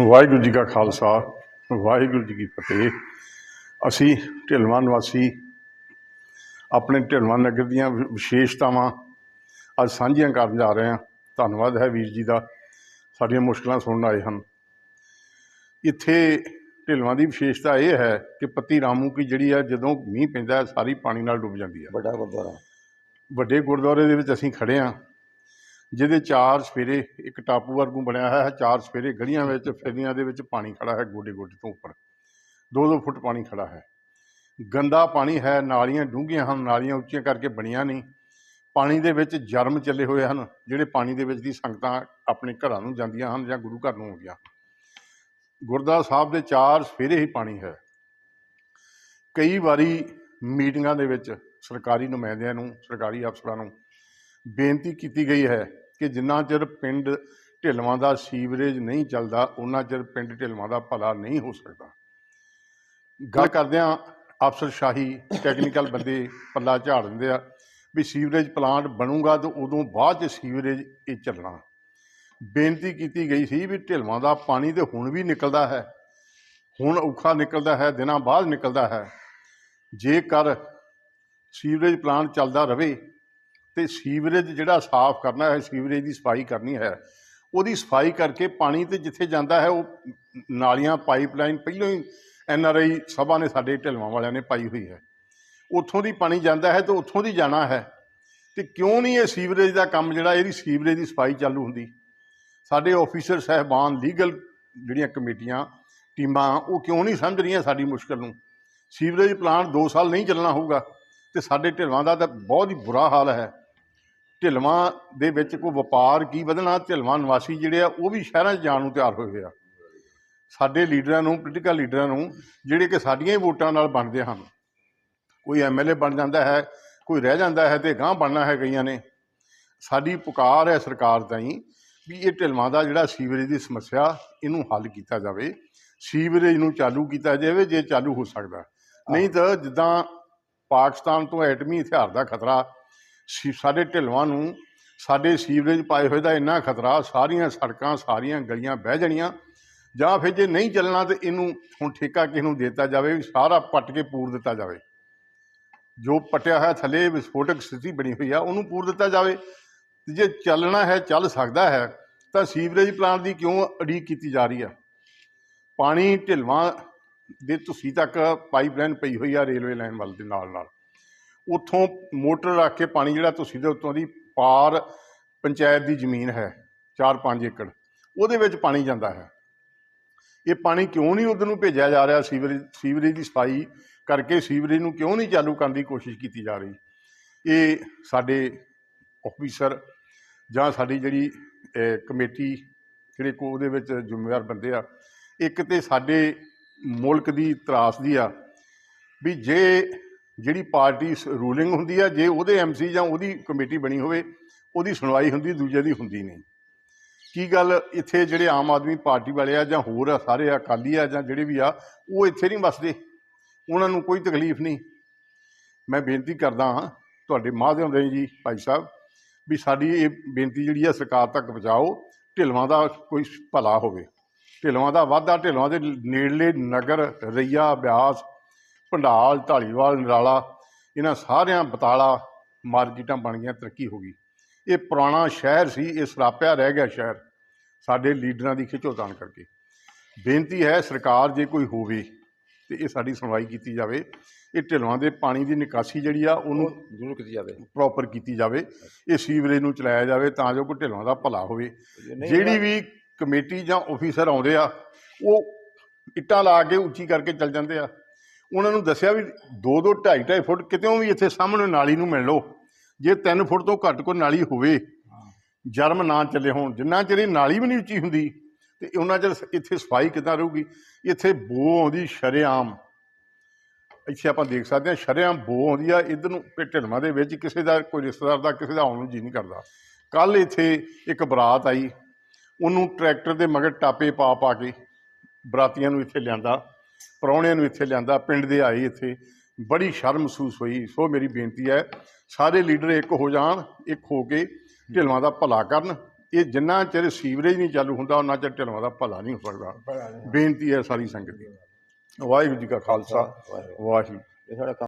ਵਾਹਿਗੁਰੂ ਜੀ ਕਾ ਖਾਲਸਾ ਵਾਹਿਗੁਰੂ ਜੀ ਕੀ ਫਤਿਹ। ਅਸੀਂ ਢਿਲਵਾਂ ਨਿਵਾਸੀ ਆਪਣੇ ਢਿਲਵਾਂ ਨਗਰ ਦੀਆਂ ਵਿਸ਼ੇਸ਼ਤਾਵਾਂ ਅੱਜ ਸਾਂਝੀਆਂ ਕਰਨ ਜਾ ਰਹੇ ਹਾਂ। ਧੰਨਵਾਦ ਹੈ ਵੀਰ ਜੀ ਦਾ ਸਾਡੀਆਂ ਮੁਸ਼ਕਲਾਂ ਸੁਣਨ ਆਏ ਹਨ। ਇੱਥੇ ਢਿਲਵਾਂ ਦੀ ਵਿਸ਼ੇਸ਼ਤਾ ਇਹ ਹੈ ਕਿ ਪੱਤੀ ਰਾਮੂ ਕੀ ਜਿਹੜੀ ਹੈ ਜਦੋਂ ਮੀਂਹ ਪੈਂਦਾ ਹੈ ਸਾਰੀ ਪਾਣੀ ਨਾਲ ਡੁੱਬ ਜਾਂਦੀ ਹੈ ਵੱਡਾ ਗੁਰਦੁਆਰਾ। ਵੱਡੇ ਗੁਰਦੁਆਰੇ ਦੇ ਵਿੱਚ ਅਸੀਂ ਖੜੇ ਹਾਂ। ਜਿਹਦੇ ਚਾਰ ਸਫੇਰੇ ਇੱਕ ਟਾਪੂ ਵਰਗੂ ਬਣਿਆ ਹੋਇਆ ਹੈ, ਚਾਰ ਸਫੇਰੇ ਗਲੀਆਂ ਵਿੱਚ ਫੇਰੀਆਂ ਦੇ ਵਿੱਚ ਪਾਣੀ ਖੜਾ ਹੈ ਗੋਡੇ ਗੋਡੇ ਤੋਂ ਉੱਪਰ। 2-2 ਫੁੱਟ ਪਾਣੀ ਖੜਾ ਹੈ। ਗੰਦਾ ਪਾਣੀ ਹੈ, ਨਾਲੀਆਂ ਡੂੰਘੀਆਂ ਹਨ, ਨਾਲੀਆਂ ਉੱਚੀਆਂ ਕਰਕੇ ਬਣੀਆਂ ਨਹੀਂ। ਪਾਣੀ ਦੇ ਵਿੱਚ ਜਰਮ ਚੱਲੇ ਹੋਏ ਹਨ, ਜਿਹੜੇ ਪਾਣੀ ਦੇ ਵਿੱਚ ਦੀ ਸੰਗਤਾਂ ਆਪਣੇ ਘਰਾਂ ਨੂੰ ਜਾਂਦੀਆਂ ਹਨ ਜਾਂ ਗੁਰੂ ਘਰ ਨੂੰ ਆਉਂਦੀਆਂ ਗੁਰਦੁਆਰਾ ਸਾਹਿਬ ਦੇ ਚਾਰ ਸਫੇਰੇ ਹੀ ਪਾਣੀ ਹੈ। ਕਈ ਵਾਰੀ ਮੀਟਿੰਗਾਂ ਦੇ ਵਿੱਚ ਸਰਕਾਰੀ ਨੁਮਾਇੰਦਿਆਂ ਨੂੰ, ਸਰਕਾਰੀ ਅਫਸਰਾਂ ਨੂੰ ਬੇਨਤੀ ਕੀਤੀ ਗਈ ਹੈ ਕਿ ਜਿੰਨਾ ਚਿਰ ਪਿੰਡ ਢਿਲਵਾਂ ਦਾ ਸੀਵਰੇਜ ਨਹੀਂ ਚੱਲਦਾ ਉਹਨਾਂ ਚਿਰ ਪਿੰਡ ਢਿਲਵਾਂ ਦਾ ਭਲਾ ਨਹੀਂ ਹੋ ਸਕਦਾ। ਗੱਲ ਕਰਦਿਆਂ ਅਫਸਰਸ਼ਾਹੀ ਟੈਕਨੀਕਲ ਬੰਦੇ ਪੱਲਾ ਝਾੜ ਦਿੰਦੇ ਆ ਵੀ ਸੀਵਰੇਜ ਪਲਾਂਟ ਬਣੂਗਾ ਤਾਂ ਉਦੋਂ ਬਾਅਦ ਚ ਸੀਵਰੇਜ ਇਹ ਚੱਲਣਾ। ਬੇਨਤੀ ਕੀਤੀ ਗਈ ਸੀ ਵੀ ਢਿਲਵਾਂ ਦਾ ਪਾਣੀ ਤੇ ਹੁਣ ਵੀ ਨਿਕਲਦਾ ਹੈ। ਹੁਣ ਔਖਾ ਨਿਕਲਦਾ ਹੈ ਦਿਨਾਂ ਬਾਅਦ ਨਿਕਲਦਾ ਹੈ। ਜੇਕਰ ਸੀਵਰੇਜ ਪਲਾਂਟ ਚੱਲਦਾ ਰਵੇ ਤੇ ਸੀਵਰੇਜ ਜਿਹੜਾ ਸਾਫ਼ ਕਰਨਾ ਹੈ, ਸੀਵਰੇਜ ਦੀ ਸਫ਼ਾਈ ਕਰਨੀ ਹੈ, ਉਹਦੀ ਸਫ਼ਾਈ ਕਰਕੇ ਪਾਣੀ ਤੇ ਜਿੱਥੇ ਜਾਂਦਾ ਹੈ, ਉਹ ਨਾਲੀਆਂ, ਪਾਈਪਲਾਈਨ, ਪਹਿਲਾਂ ਹੀ ਐਨ ਆਰ ਆਈ ਸਭਾ ਨੇ ਸਾਡੇ ਢਿਲਵਾਂ ਵਾਲਿਆਂ ਨੇ ਪਾਈ ਹੋਈ ਹੈ। ਉੱਥੋਂ ਦੀ ਪਾਣੀ ਜਾਂਦਾ ਹੈ ਤੇ ਉੱਥੋਂ ਦੀ ਜਾਣਾ ਹੈ। ਤੇ ਕਿਉਂ ਨਹੀਂ ਇਹ ਸੀਵਰੇਜ ਦਾ ਕੰਮ ਜਿਹੜਾ, ਇਹਦੀ ਸੀਵਰੇਜ ਦੀ ਸਫ਼ਾਈ ਚਾਲੂ ਹੁੰਦੀ? ਸਾਡੇ ਆਫੀਸਰ ਸਹਿਬਾਨ, ਲੀਗਲ ਜਿਹੜੀਆਂ ਕਮੇਟੀਆਂ, ਟੀਮਾਂ, ਉਹ ਕਿਉਂ ਨਹੀਂ ਸਮਝ ਰਹੀਆਂ ਸਾਡੀ ਮੁਸ਼ਕਲ ਨੂੰ? ਸੀਵਰੇਜ ਪਲਾਂਟ 2 ਸਾਲ ਨਹੀਂ ਚੱਲਣਾ ਹੋਊਗਾ ਤੇ ਸਾਡੇ ਢਿਲਵਾਂ ਦਾ ਤਾਂ ਬਹੁਤ ਹੀ ਬੁਰਾ ਹਾਲ ਹੈ। ਢਿਲਵਾਂ ਦੇ ਵਿੱਚ ਕੋਈ ਵਪਾਰ ਕੀ ਵਧਣਾ ਢਿਲਵਾਂ ਨਿਵਾਸੀ ਜਿਹੜੇ ਆ ਉਹ ਵੀ ਸ਼ਹਿਰਾਂ 'ਚ ਜਾਣ ਨੂੰ ਤਿਆਰ ਹੋਏ ਆ। ਸਾਡੇ ਲੀਡਰਾਂ ਨੂੰ ਪੋਲੀਟੀਕਲ ਲੀਡਰਾਂ ਨੂੰ ਜਿਹੜੇ ਕਿ ਸਾਡੀਆਂ ਹੀ ਵੋਟਾਂ ਨਾਲ ਬਣਦੇ ਹਨ। ਕੋਈ ਐਮਐਲਏ ਬਣ ਜਾਂਦਾ ਹੈ ਕੋਈ ਰਹਿ ਜਾਂਦਾ ਹੈ ਤੇ ਗਾਂਹ ਬਣਨਾ ਹੈ ਕਈਆਂ ਨੇ। ਸਾਡੀ ਪੁਕਾਰ ਹੈ ਸਰਕਾਰ ਤਾਈਂ ਵੀ ਇਹ ਢਿਲਵਾਂ ਦਾ ਜਿਹੜਾ ਸੀਵਰੇਜ ਦੀ ਸਮੱਸਿਆ ਇਹਨੂੰ ਹੱਲ ਕੀਤਾ ਜਾਵੇ। ਸੀਵਰੇਜ ਨੂੰ ਚਾਲੂ ਕੀਤਾ ਜਾਵੇ ਜੇ ਚਾਲੂ ਹੋ ਸਕਦਾ। ਨਹੀਂ ਤਾਂ ਜਿੱਦਾਂ ਪਾਕਿਸਤਾਨ ਤੋਂ ਐਟਮੀ ਹਥਿਆਰ ਦਾ ਖਤਰਾ ਸਾਡੇ ਢਿਲਵਾਂ ਨੂੰ ਸਾਡੇ ਸੀਵਰੇਜ ਪਾਏ ਹੋਏ ਦਾ ਇੰਨਾ ਖਤਰਾ, ਸਾਰੀਆਂ ਸੜਕਾਂ, ਸਾਰੀਆਂ ਗਲੀਆਂ ਬਹਿ ਜਾਣੀਆਂ। ਜਾਂ ਫਿਰ ਜੇ ਨਹੀਂ ਚੱਲਣਾ ਤੇ ਇਹਨੂੰ ਹੁਣ ਠੇਕਾ ਕਿਸ ਨੂੰ ਦਿੱਤਾ ਜਾਵੇ ਸਾਰਾ ਪੱਟ ਕੇ ਪੂਰ ਦਿੱਤਾ ਜਾਵੇ। ਜੋ ਪਟਿਆ ਹੋਇਆ ਥੱਲੇ ਵਿਸਫੋਟਕ ਸਥਿਤੀ ਬਣੀ ਹੋਈ ਆ, ਉਹਨੂੰ ਪੂਰ ਦਿੱਤਾ ਜਾਵੇ। ਤੇ ਜੇ ਚੱਲਣਾ ਹੈ, ਚੱਲ ਸਕਦਾ ਹੈ, ਤਾਂ ਸੀਵਰੇਜ ਪਲਾਂਟ ਦੀ ਕਿਉਂ ਅੜੀਕ ਕੀਤੀ ਜਾ ਰਹੀ ਆ? ਪਾਣੀ ਢਿਲਵਾਂ ਦੇ ਤੁਸੀਂ ਤੱਕ ਪਾਈਪਲਾਈਨ ਪਈ ਹੋਈ ਆ ਰੇਲਵੇ ਲਾਈਨ ਵੱਲ ਦੇ ਨਾਲ ਨਾਲ ਉੱਥੋਂ ਮੋਟਰ ਰੱਖ ਕੇ ਪਾਣੀ ਜਿਹੜਾ ਤੁਸੀਂ ਦੇ ਉੱਤੋਂ ਦੀ ਪਾਰ ਪੰਚਾਇਤ ਦੀ ਜ਼ਮੀਨ ਹੈ 4-5 ਏਕੜ, ਉਹਦੇ ਵਿੱਚ ਪਾਣੀ ਜਾਂਦਾ ਹੈ। ਇਹ ਪਾਣੀ ਕਿਉਂ ਨਹੀਂ ਉਧਰ ਨੂੰ ਭੇਜਿਆ ਜਾ ਰਿਹਾ? ਸੀਵਰੇਜ ਸੀਵਰੇਜ ਦੀ ਸਫ਼ਾਈ ਕਰਕੇ ਸੀਵਰੇਜ ਨੂੰ ਕਿਉਂ ਨਹੀਂ ਚਾਲੂ ਕਰਨ ਦੀ ਕੋਸ਼ਿਸ਼ ਕੀਤੀ ਜਾ ਰਹੀ? ਇਹ ਸਾਡੇ ਆਫੀਸਰ ਜਾਂ ਸਾਡੀ ਜਿਹੜੀ ਕਮੇਟੀ ਜਿਹੜੇ ਕੋ, ਉਹਦੇ ਵਿੱਚ ਜ਼ਿੰਮੇਵਾਰ ਬੰਦੇ ਆ, ਇੱਕ ਤੇ ਸਾਡੇ ਮੁਲਕ ਦੀ ਤਰਾਸਦੀ ਆ, ਵੀ ਜੇ ਜਿਹੜੀ ਪਾਰਟੀ ਰੂਲਿੰਗ ਹੁੰਦੀ ਆ, ਜੇ ਉਹਦੇ ਐਮਸੀ ਜਾਂ ਉਹਦੀ ਕਮੇਟੀ ਬਣੀ ਹੋਵੇ, ਉਹਦੀ ਸੁਣਵਾਈ ਹੁੰਦੀ, ਦੂਜੇ ਦੀ ਹੁੰਦੀ ਨਹੀਂ। ਕੀ ਗੱਲ ਇੱਥੇ ਜਿਹੜੇ ਆਮ ਆਦਮੀ ਪਾਰਟੀ ਵਾਲੇ ਆ ਜਾਂ ਹੋਰ ਆ, ਸਾਰੇ ਅਕਾਲੀ ਆ ਜਾਂ ਜਿਹੜੇ ਵੀ ਆ, ਉਹ ਇੱਥੇ ਨਹੀਂ ਵਸਦੇ? ਉਹਨਾਂ ਨੂੰ ਕੋਈ ਤਕਲੀਫ ਨਹੀਂ। ਮੈਂ ਬੇਨਤੀ ਕਰਦਾ ਹਾਂ ਤੁਹਾਡੇ ਮਾਧਿਅਮ ਰਾਹੀਂ ਜੀ, ਭਾਈ ਸਾਹਿਬ, ਵੀ ਸਾਡੀ ਇਹ ਬੇਨਤੀ ਜਿਹੜੀ ਆ, ਸਰਕਾਰ ਤੱਕ ਪਹੁੰਚਾਓ, ਢਿਲਵਾਂ ਦਾ ਕੋਈ ਭਲਾ ਹੋਵੇ। ਢਿਲਵਾਂ ਦਾ ਵਾਧਾ, ਢਿਲਵਾਂ ਦੇ ਨੇੜਲੇ ਨਗਰ, ਰਈਆ, ਬਿਆਸ ਭੰਡਾਲ ਢਾਲੀਵਾਲ ਨਰਾਲਾ ਇਹਨਾਂ ਸਾਰਿਆਂ ਬਤਾਲਾ ਮਾਰਕੀਟਾਂ ਬਣ ਗਈਆਂ ਤਰੱਕੀ ਹੋ ਗਈ। ਇਹ ਪੁਰਾਣਾ ਸ਼ਹਿਰ ਸੀ ਇਹ ਸਰਾਪਿਆ ਰਹਿ ਗਿਆ ਸ਼ਹਿਰ। ਸਾਡੇ ਲੀਡਰਾਂ ਦੀ ਖਿਚੋਤਾਣ ਕਰਕੇ। ਬੇਨਤੀ ਹੈ ਸਰਕਾਰ ਜੇ ਕੋਈ ਹੋਵੇ ਤੇ ਇਹ ਸਾਡੀ ਸੁਣਵਾਈ ਕੀਤੀ ਜਾਵੇ। ਇਹ ਢਿਲਵਾਂ ਦੇ ਪਾਣੀ ਦੀ ਨਿਕਾਸੀ ਜਿਹੜੀ ਆ ਉਹਨੂੰ ਜ਼ਰੂਰ ਕੀਤੀ ਜਾਵੇ। ਪ੍ਰੋਪਰ ਕੀਤੀ ਜਾਵੇ। ਇਹ ਸੀਵਰੇਜ ਨੂੰ ਚਲਾਇਆ ਜਾਵੇ ਤਾਂ ਜੋ ਕੋਈ ਢਿਲਵਾਂ ਦਾ ਭਲਾ ਹੋਵੇ। ਜਿਹੜੀ ਵੀ ਕਮੇਟੀ ਜਾਂ ਆਫੀਸਰ ਆਉਂਦੇ ਆ ਉਹ ਇੱਟਾਂ ਲਾ ਕੇ ਉੱਚੀ ਕਰਕੇ ਚੱਲ ਜਾਂਦੇ ਆ। ਉਹਨਾਂ ਨੂੰ ਦੱਸਿਆ ਵੀ 2 2 2.5 2.5 ਫੁੱਟ ਕਿਤੇੋਂ ਵੀ ਇੱਥੇ ਸਾਹਮਣੇ ਨਾਲੀ ਨੂੰ ਮਿਲ ਲਓ। ਜੇ 3 ਫੁੱਟ ਤੋਂ ਘੱਟ ਕੋਈ ਨਾਲੀ ਹੋਵੇ, ਜਰਮ ਨਾ ਚੱਲੇ ਹੋਣ। ਜਿੰਨਾ ਚਿਰ ਇਹ ਨਾਲੀ ਵੀ ਨਹੀਂ ਉੱਚੀ ਹੁੰਦੀ, ਤੇ ਉਹਨਾਂ ਚਿਰ ਇੱਥੇ ਸਫ਼ਾਈ ਕਿੱਦਾਂ ਰਹੂਗੀ? ਇੱਥੇ ਬੋ ਆਉਂਦੀ ਸ਼ਰੇਆਮ। ਇੱਥੇ ਆਪਾਂ ਦੇਖ ਸਕਦੇ ਹਾਂ ਸ਼ਰੇਆਮ ਬੋ ਆਉਂਦੀ ਆ, ਇਧਰ ਨੂੰ ਇਹ ਦੇ ਵਿੱਚ, ਕਿਸੇ ਦਾ ਕੋਈ ਰਿਸ਼ਤੇਦਾਰ ਦਾ, ਕਿਸੇ ਦਾ ਆਉਣ ਨੂੰ ਜੀ ਨਹੀਂ ਕਰਦਾ। ਕੱਲ ਇੱਥੇ ਇੱਕ ਬਰਾਤ ਆਈ। ਉਹਨੂੰ ਟਰੈਕਟਰ ਦੇ ਮਗਰ ਟਾਪੇ ਪਾ ਪਾ ਕੇ ਬਰਾਤੀਆਂ ਨੂੰ ਇੱਥੇ ਲਿਆਂਦਾ। ਪ੍ਰਾਹੁਣਿਆਂ ਨੂੰ ਇੱਥੇ ਲਿਆਂਦਾ ਪਿੰਡ ਦੇ ਆਏ ਇੱਥੇ। ਬੜੀ ਸ਼ਰਮ ਮਹਿਸੂਸ ਹੋਈ। ਸੋ ਮੇਰੀ ਬੇਨਤੀ ਹੈ ਸਾਰੇ ਲੀਡਰ ਇੱਕ ਹੋ ਜਾਣ ਇੱਕ ਹੋ ਕੇ ਢਿਲਵਾਂ ਦਾ ਭਲਾ ਕਰਨ। ਇਹ ਜਿੰਨਾ ਚਿਰ ਸੀਵਰੇਜ ਨਹੀਂ ਚਾਲੂ ਹੁੰਦਾ ਉਹਨਾਂ ਚਿਰ ਢਿਲਵਾਂ ਦਾ ਭਲਾ ਨਹੀਂ ਹੋ ਸਕਦਾ। ਬੇਨਤੀ ਹੈ ਸਾਰੀ ਸੰਗਤ ਦੀ। ਵਾਹਿਗੁਰੂ ਜੀ ਕਾ ਖਾਲਸਾ। ਵਾਹਿਗੁਰੂ। ਇਹ ਸਾਡਾ ਕੰਮ